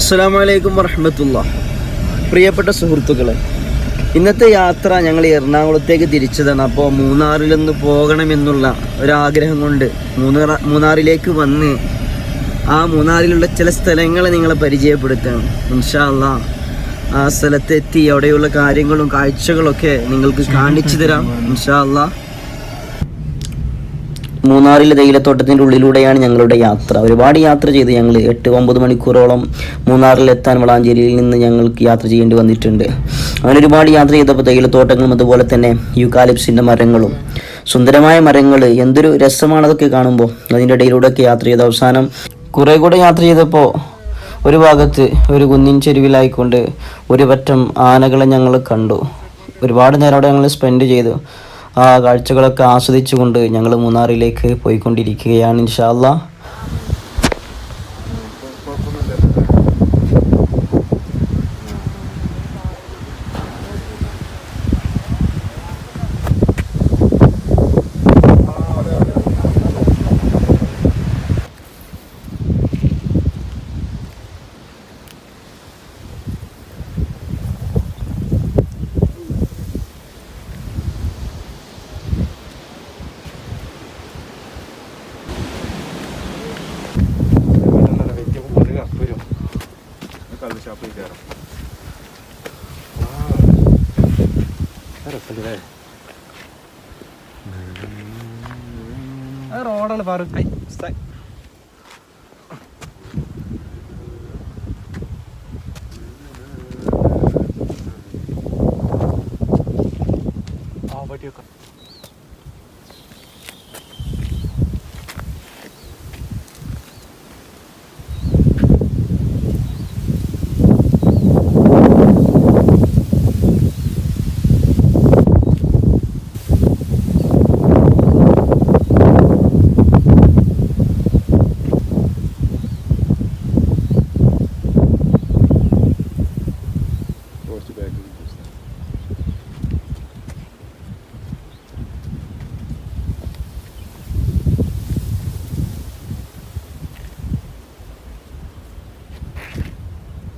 അസ്സാം വലൈക്കും വർഹമത്തുള്ള പ്രിയപ്പെട്ട സുഹൃത്തുക്കളെ ഇന്നത്തെ യാത്ര ഞങ്ങൾ എറണാകുളത്തേക്ക് തിരിച്ചതാണ്. അപ്പോൾ മൂന്നാറിലൊന്ന് പോകണമെന്നുള്ള ഒരാഗ്രഹം കൊണ്ട് മൂന്നാർ മൂന്നാറിലേക്ക് വന്ന് ആ മൂന്നാറിലുള്ള ചില സ്ഥലങ്ങളെ നിങ്ങളെ പരിചയപ്പെടുത്തണം. ഇൻഷാല്ല ആ സ്ഥലത്തെത്തി അവിടെയുള്ള കാര്യങ്ങളും കാഴ്ചകളൊക്കെ നിങ്ങൾക്ക് കാണിച്ചു തരാം. ഇൻഷാ അല്ലാ മൂന്നാറിലെ തേയിലത്തോട്ടത്തിന്റെ ഉള്ളിലൂടെയാണ് ഞങ്ങളുടെ യാത്ര. ഒരുപാട് യാത്ര ചെയ്ത് ഞങ്ങൾ എട്ട് ഒമ്പത് മണിക്കൂറോളം മൂന്നാറിലെത്താൻ വളാഞ്ചേരിയിൽ നിന്ന് ഞങ്ങൾക്ക് യാത്ര ചെയ്യേണ്ടി വന്നിട്ടുണ്ട്. അങ്ങനെ ഒരുപാട് യാത്ര ചെയ്തപ്പോൾ തേയിലത്തോട്ടങ്ങളും അതുപോലെ തന്നെ യുക്കാലിപ്സിന്റെ മരങ്ങളും സുന്ദരമായ മരങ്ങൾ എന്തൊരു രസമാണതൊക്കെ കാണുമ്പോൾ അതിന്റെ ഇടയിലൂടെയൊക്കെ യാത്ര ചെയ്ത് അവസാനം കുറേ കൂടെ യാത്ര ചെയ്തപ്പോൾ ഒരു ഭാഗത്ത് ഒരു കുന്നിൻ ചെരുവിലായിക്കൊണ്ട് ഒരു പറ്റം ആനകളെ ഞങ്ങൾ കണ്ടു. ഒരുപാട് നേരം അവിടെ ഞങ്ങൾ സ്പെൻഡ് ചെയ്തു. ആ കാഴ്ചകളൊക്കെ ആസ്വദിച്ചുകൊണ്ട് ഞങ്ങൾ മൂന്നാറിലേക്ക് പോയിക്കൊണ്ടിരിക്കുകയാണ് ഇൻഷാല്ല റോഡാണ് ഫാറൂഖ് ആ പറ്റിയൊക്കെ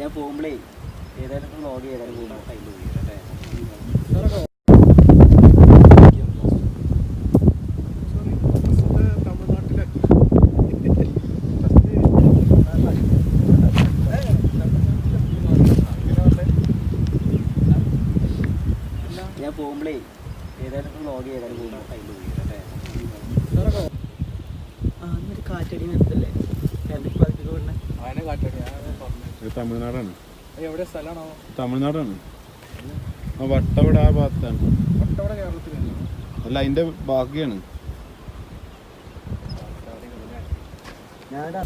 ഞാൻ പോകുമ്പോഴേ ഏതായാലും വ്ളോഗ് ചെയ്താലും ഞാൻ പോകുമ്പോഴേ ഏതായാലും വ്ളോഗ് ചെയ്താലും ആ എന്നൊരു കാറ്റടി നിർത്തല്ലേ രണ്ട് പതുക്കെ കൊണ്ടേ അതിനെ കാട്ടടി പറഞ്ഞു ഇത് തമിഴ്നാടാണ്. എവിടെ? സ്ഥലമാണോ? തമിഴ്നാടാണ്. ആ വട്ടവട ആ ഭാഗത്താണ്. വട്ടവട കേരളത്തിലല്ലോ അല്ല അതിന്റെ ബാക്കിയാണ്. ഞാനാ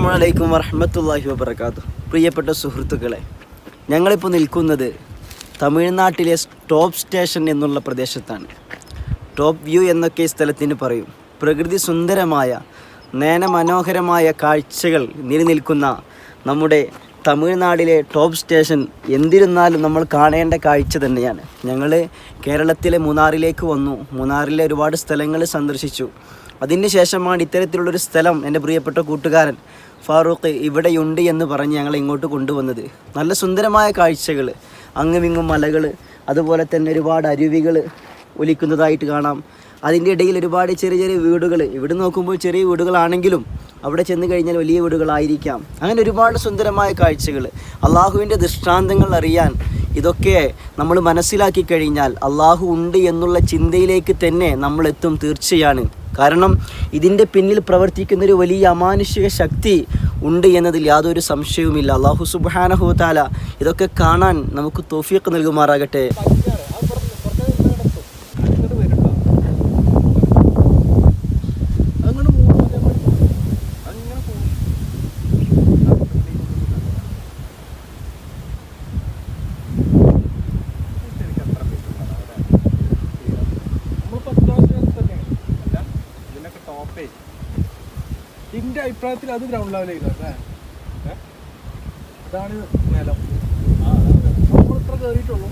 അസ്സലാമു അലൈക്കും വറഹമത്തല്ലാഹി വബർക്കാത്തു പ്രിയപ്പെട്ട സുഹൃത്തുക്കളെ ഞങ്ങളിപ്പോൾ നിൽക്കുന്നത് തമിഴ്നാട്ടിലെ ടോപ്പ് സ്റ്റേഷൻ എന്നുള്ള പ്രദേശത്താണ്. ടോപ്പ് വ്യൂ എന്നൊക്കെ ഈ സ്ഥലത്തിന് പറയും. പ്രകൃതി സുന്ദരമായ നയനമനോഹരമായ കാഴ്ചകൾ നിലനിൽക്കുന്ന നമ്മുടെ തമിഴ്നാടിലെ ടോപ്പ് സ്റ്റേഷൻ എന്തിരുന്നാലും നമ്മൾ കാണേണ്ട കാഴ്ച തന്നെയാണ്. ഞങ്ങൾ കേരളത്തിലെ മൂന്നാറിലേക്ക് വന്നു. മൂന്നാറിലെ ഒരുപാട് സ്ഥലങ്ങൾ സന്ദർശിച്ചു. അതിന് ശേഷമാണ് ഇത്തരത്തിലുള്ളൊരു സ്ഥലം എന്റെ പ്രിയപ്പെട്ട കൂട്ടുകാരൻ ഫാറൂഖ് ഇവിടെയുണ്ട് എന്ന് പറഞ്ഞ് ഞങ്ങളെ ഇങ്ങോട്ട് കൊണ്ടുവന്നത്. നല്ല സുന്ദരമായ കാഴ്ചകൾ. അങ്ങുമിങ്ങും മലകൾ അതുപോലെ തന്നെ ഒരുപാട് അരുവികൾ ഒലിക്കുന്നതായിട്ട് കാണാം. അതിന്റെ ഇടയിൽ ഒരുപാട് ചെറിയ ചെറിയ വീടുകൾ. ഇവിടെ നോക്കുമ്പോൾ ചെറിയ വീടുകളാണെങ്കിലും അവിടെ ചെന്ന് കഴിഞ്ഞാൽ വലിയ വീടുകളായിരിക്കാം. അങ്ങനെ ഒരുപാട് സുന്ദരമായ കാഴ്ചകൾ. അള്ളാഹുവിന്റെ ദൃഷ്ടാന്തങ്ങൾ അറിയാൻ ഇതൊക്കെ നമ്മൾ മനസ്സിലാക്കി കഴിഞ്ഞാൽ അള്ളാഹു ഉണ്ട് എന്നുള്ള ചിന്തയിലേക്ക് തന്നെ നമ്മൾ എത്തും തീർച്ചയാണ്. കാരണം ഇതിന്റെ പിന്നിൽ പ്രവർത്തിക്കുന്ന ഒരു വലിയ അമാനുഷിക ശക്തി ഉണ്ട് എന്നതിൽ യാതൊരു സംശയവുമില്ല. അള്ളാഹു സുബാനഹു താല ഇതൊക്കെ കാണാൻ നമുക്ക് തോഫിയൊക്കെ നൽകുമാറാകട്ടെ ഭംഗിയാണ് അത് പുറത്ത് പുറത്ത് നടത്തും അങ്ങോട്ട് വരും അങ്ങനെ പോകും അങ്ങനെ പോകും ശരിക്കും അത്ര മീറ്റർ നമ്മളിപ്പോൾ അത്യാവശ്യം തന്നെയാണ് അല്ല ഇതിനൊക്കെ ടോപ്പേ എന്റെ അഭിപ്രായത്തിൽ അത് ഗ്രൗണ്ട് ലെവലായിരുന്നു അല്ലേ? അതാണ് നിലം നമ്മൾ ഇത്ര കയറിയിട്ടുള്ളൂ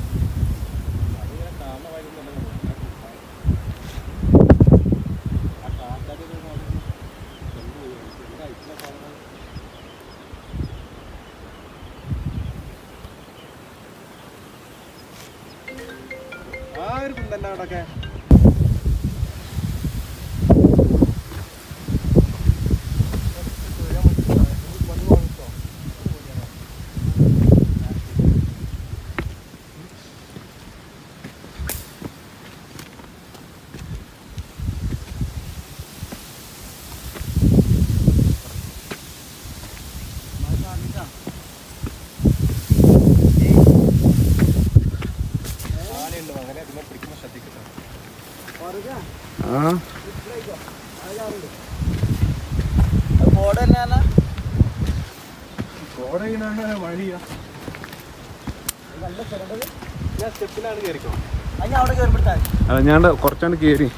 ആ ഒരു കുന്തന്നെ അവിടെയൊക്കെ ആനയുണ്ട് അങ്ങനെ അതിനെ പിടിക്കുമ്പോൾ ശ്രദ്ധിക്കട്ടെ ആ അത് ബോർഡ് തന്നെയാണ് കോട വഴിയാ. ഞാൻ കുറച്ചാണ്ട് കയറി.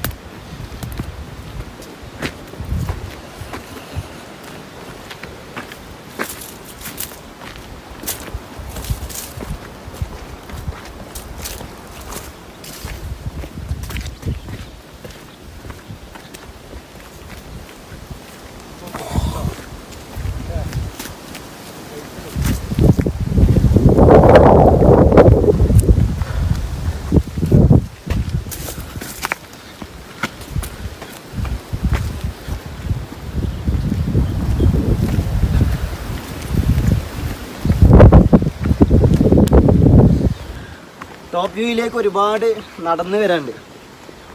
ടോപ്പ് വ്യൂയിലേക്ക് ഒരുപാട് നടന്നു വരാണ്ട്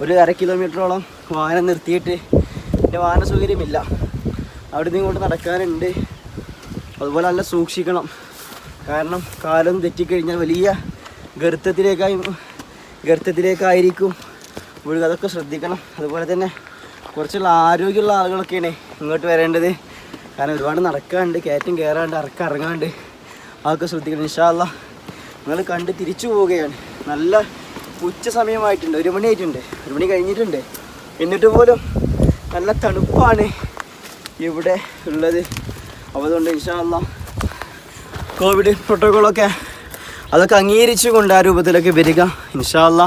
ഒരു അര കിലോമീറ്ററോളം വാഹനം നിർത്തിയിട്ട് എന്റെ വാഹന സൗകര്യമില്ല. അവിടെ നിന്ന് ഇങ്ങോട്ട് നടക്കാനുണ്ട്. അതുപോലെ നല്ല സൂക്ഷിക്കണം. കാരണം കാലം തെറ്റിക്കഴിഞ്ഞാൽ വലിയ ഗർത്തത്തിലേക്കായി ഗർത്തത്തിലേക്കായിരിക്കും വീഴുക അതൊക്കെ ശ്രദ്ധിക്കണം. അതുപോലെ തന്നെ കുറച്ചുള്ള ആരോഗ്യമുള്ള ആളുകളൊക്കെയാണ് ഇങ്ങോട്ട് വരേണ്ടത്. കാരണം ഒരുപാട് നടക്കാണ്ട് കയറ്റം കയറാണ്ട് ഇറക്കം ഇറങ്ങാണ്ട് അതൊക്കെ ശ്രദ്ധിക്കണം. ഇൻഷാല്ല നിങ്ങൾ കണ്ട് തിരിച്ചു പോവുകയാണ്. നല്ല ഉച്ച സമയമായിട്ടുണ്ട്. ഒരു മണി ആയിട്ടുണ്ട് ഒരു മണി കഴിഞ്ഞിട്ടുണ്ട്. എന്നിട്ട് പോലും നല്ല തണുപ്പാണ് ഇവിടെ ഉള്ളത്. അതുകൊണ്ട് ഇൻഷാല്ല കോവിഡ് പ്രോട്ടോക്കോളൊക്കെ അതൊക്കെ അംഗീകരിച്ചുകൊണ്ട് ആ രൂപത്തിലൊക്കെ വരിക. ഇൻഷാല്ല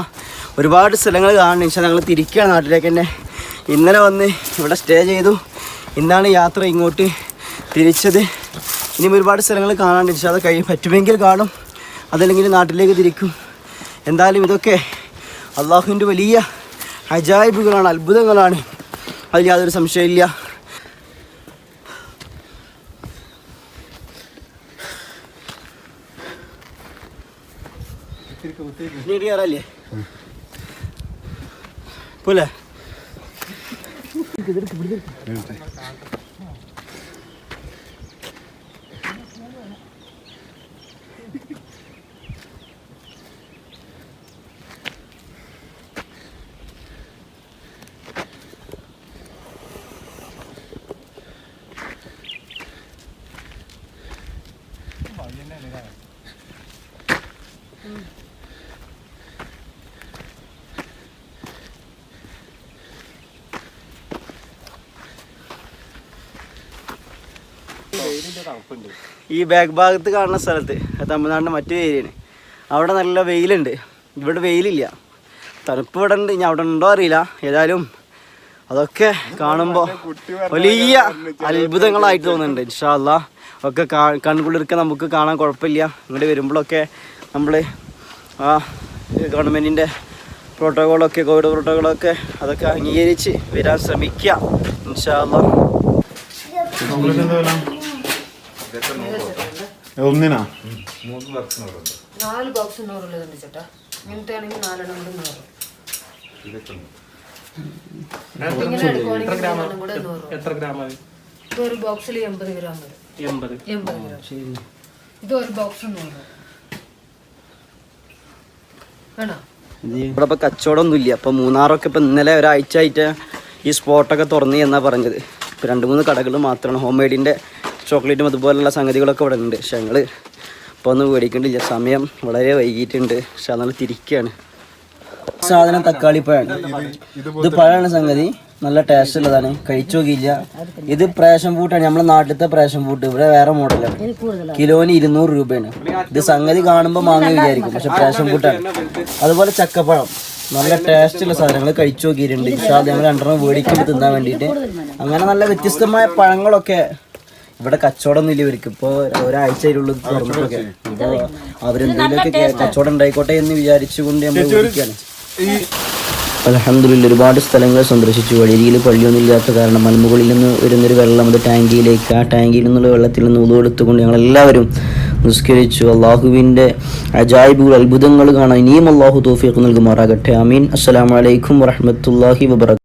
ഒരുപാട് സ്ഥലങ്ങൾ കാണണം ഇൻഷാ ഞങ്ങൾ തിരിക്കുകയാണ് നാട്ടിലേക്ക് തന്നെ. ഇന്നലെ വന്ന് ഇവിടെ സ്റ്റേ ചെയ്തു. ഇന്നാണ് യാത്ര ഇങ്ങോട്ട് തിരിച്ചത്. ഇനിയും ഒരുപാട് സ്ഥലങ്ങൾ കാണാണ്ട് ഇൻഷാ അത് കഴിയും പറ്റുമെങ്കിൽ കാണും. അതല്ലെങ്കിൽ നാട്ടിലേക്ക് തിരിക്കും. എന്തായാലും ഇതൊക്കെ അള്ളാഹുവിന്റെ വലിയ അജായിബുകളാണ് അത്ഭുതങ്ങളാണ്. അതിൽ യാതൊരു സംശയമില്ല കയറല്ലേ പോലെ? ഈ ബാക്ക് ഭാഗത്ത് കാണുന്ന സ്ഥലത്ത് തമിഴ്നാടിന്റെ മറ്റു ഏരിയയാണ് അവിടെ നല്ല വെയിലുണ്ട്. ഇവിടെ വെയിലില്ല. തണുപ്പ് ഇവിടെ ഉണ്ട്. ഇനി അവിടെ ഉണ്ടോ അറിയില്ല. ഏതായാലും അതൊക്കെ കാണുമ്പോൾ വലിയ അത്ഭുതങ്ങളായിട്ട് തോന്നുന്നുണ്ട് ഇൻഷാല്ല ഒക്കെ കാ കൺകുളിർക്കെ നമുക്ക് കാണാൻ കുഴപ്പമില്ല. ഇങ്ങോട്ട് വരുമ്പോഴൊക്കെ നമ്മൾ ആ ഗവൺമെന്റിന്റെ പ്രോട്ടോകോളൊക്കെ കോവിഡ് പ്രോട്ടോകോളൊക്കെ അതൊക്കെ അംഗീകരിച്ച് വരാൻ ശ്രമിക്ക ഇൻഷാല്ല ഒന്നിനാ? നാല് ബോക്സ് നൂറുള്ളതുണ്ട് ചേട്ടാ. ഇങ്ങനത്തെ ആണെങ്കിൽ നാലെണ്ണം കൂടെ നൂറ്. എത്ര ഗ്രാം ഇത് ഒരു ബോക്സിൽ എൺപത് ഗ്രാം വരും. എൺപത്. എൺപത് ഗ്രാം. ഇത് ഒരു ബോക്സ് നൂറ് വേണോ? ഇവിടെ ഇപ്പൊ കച്ചവടമൊന്നും ഇല്ല അപ്പൊ മൂന്നാറൊക്കെ ഇപ്പൊ ഇന്നലെ ഒരാഴ്ച ആയിട്ട് ഈ സ്പോട്ടൊക്കെ തുറന്നു എന്നാ പറഞ്ഞത്. ഇപ്പൊ രണ്ട് മൂന്ന് കടകൾ മാത്രമാണ്. ഹോം മെയ്ഡിന്റെ ചോക്ലേറ്റും അതുപോലുള്ള സംഗതികളൊക്കെ ഇവിടെ ഉണ്ട് പക്ഷെ ഞങ്ങൾ ഇപ്പൊ ഒന്നും മേടിക്കണ്ടില്ല. സമയം വളരെ വൈകിട്ടുണ്ട് പക്ഷെ അതാണ് തിരിക്കുകയാണ് സാധനം തക്കാളി പഴമാണ് ഇത് പഴമാണ് സംഗതി. നല്ല ടേസ്റ്റ് ഉള്ളതാണ്. കഴിച്ചു നോക്കിയില്ല ഇത് പ്രേഷൻ പൂട്ടാണ് നമ്മളെ നാട്ടിലത്തെ പ്രേഷൻ പൂട്ട് ഇവിടെ വേറെ മോഡലാണ് കിലോന് ഇരുന്നൂറ് രൂപയാണ്. ഇത് സംഗതി കാണുമ്പോൾ മാങ്ങ വിചാരിക്കും. പക്ഷെ പ്രേഷൻ പൂട്ടാണ് അതുപോലെ ചക്കപ്പഴം. നല്ല ടേസ്റ്റ് ഉള്ള സാധനങ്ങൾ കഴിച്ചു നോക്കിയിട്ടുണ്ട് പക്ഷേ അത് ഞങ്ങൾ രണ്ടെണ്ണം വേടിക്കുമ്പോൾ തിന്നാൻ വേണ്ടിയിട്ട്. അങ്ങനെ നല്ല വ്യത്യസ്തമായ പഴങ്ങളൊക്കെ ഇവിടെ കച്ചവടമൊന്നും ഇല്ല ഇവർക്ക്. ഇപ്പോൾ ഒരാഴ്ചയിലുള്ളത് തുറന്നിട്ടൊക്കെ. അപ്പോൾ അവരെന്തെങ്കിലുമൊക്കെ കച്ചവടം ഉണ്ടായിക്കോട്ടെ എന്ന് വിചാരിച്ചുകൊണ്ട് നമ്മൾ അലഹമ്മദില്ല ഒരുപാട് സ്ഥലങ്ങൾ സന്ദർശിച്ചു. വഴിയിൽ പള്ളിയൊന്നും ഇല്ലാത്ത കാരണം മലമുകളിൽ നിന്ന് വരുന്നൊരു വെള്ളം അത് ടാങ്കിയിലേക്ക് ആ ടാങ്കിയിൽ നിന്നുള്ള വെള്ളത്തിൽ നിന്ന് ഉതവെടുത്തുകൊണ്ട് ഞങ്ങൾ എല്ലാവരും നിസ്കരിച്ചു. അള്ളാഹുവിന്റെ അജായിബുകൾ അത്ഭുതങ്ങൾ കാണാൻ ഇനിയും അള്ളാഹു തോഫിയൊക്കെ നൽകുമാറാകട്ടെ. അമീൻ അസ്സലാമലൈക്കും വറഹമത്തല്ലാഹി വബർക്കാത്തു